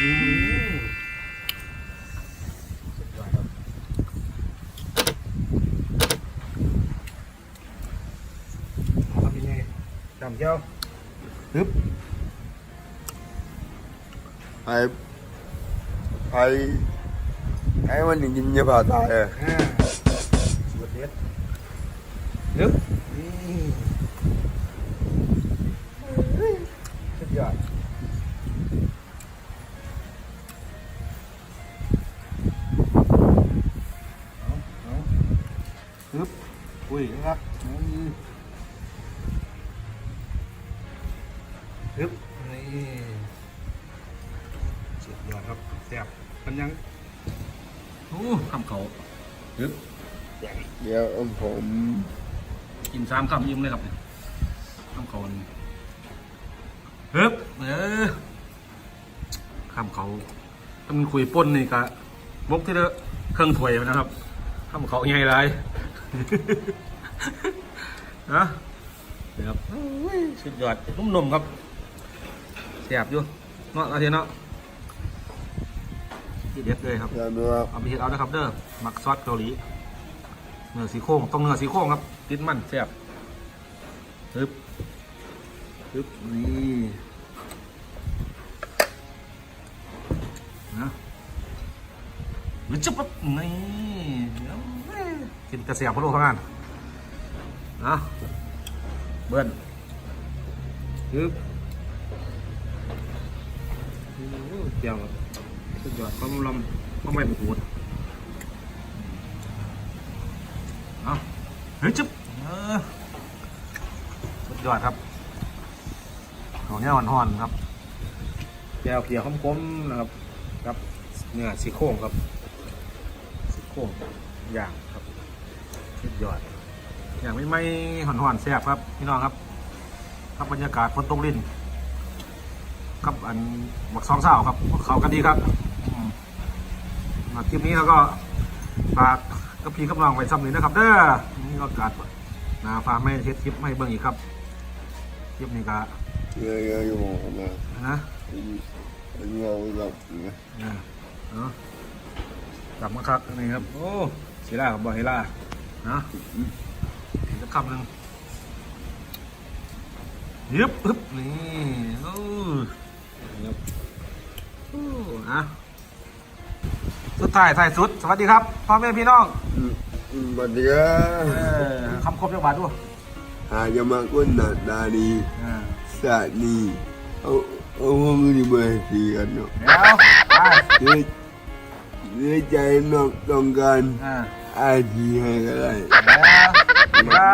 ทำยังไงจำเจ้าฮึบไอ้ไอ้ไอ้มันยังกินยาผ่าตายอะอ่าสุดเด็ดฮึบนี่ ฮึบอุ้ยนะครับอืมฮึบนี่สุดยอดครับแซ่บมันยังโอ้คำเขาฮึบเดี๋ยวผมกินสามคำยิ้มเลยครับเนี่ยคำเขานี่ฮึบเออคำเขาถ้ามันคุยป้นนี่กะมกที่ละเครื่องถ้วยนะครับคำเขาใหญ่ไร นะนี่ครับโอ้ยสุดยอดนุ่มๆครับแซ่บอยู่เนาะอาเทียนเนาะที่เด็ดเลยครับจะดูว่าเอาไปเฮ็ดเอานะครับเด้อหมักซอสเกาหลีเนื้อสีโครงต้องเนื้อสีโครงครับติดมันแซ่บฮึบฮึบนี่นะวิจุปั๊บนี่เดี๋ยว กินกระเสียบพะโล้ข้างหน้านะเบิ้ลฮึบเจียวครับสุดยอดความลำความไม่บุกบูดเอาเฮ้ยจุ๊บเออสุดยอดครับของเนี้ยห่อนๆครับแก้วเพียวคมๆนะครับ ครับเนื้อซี่โครงครับซี่โครงย่างครับ สุดยอด อย่างไม่ไม่ห่อนๆแซ่บครับพี่น้องครับ ครับบรรยากาศฝนตกลิ้นครับอันหมักสองสาวครับเขากันดีครับอืมมาคลิปนี้แล้วก็ฝากก็พี่กำลังไปซ้ำหนึ่งนะครับ เด้อนี่ก็การหนาฟ้าไม่เช็ดคลิปไม่เบิ่งอีกครับคลิปนี้ก็เยอะๆอยู่นะนะอายุเราหลับนะนะเนาะกลับมาครับนี่ครับ โอ้ศิลากับบอฮิลา นะอีกสักคำหนึ่งยึบฮึบนี่โอ้นี่ครับโอ้อะสุดท้ายท้ายสุด สวัสดีครับพ่อแม่พี่น้องอืมอืมบัดเดี๋ยวเออคำครบจังหวัดด้วยหาจะมาก้นหนาดาดีอ่าสานีเอาเอาห้องนี้มาสีกันเนาะเดี๋ยวไปเนื้อเนื้อใจนอกต้องการอ่า อาเจียนก็ได้นะ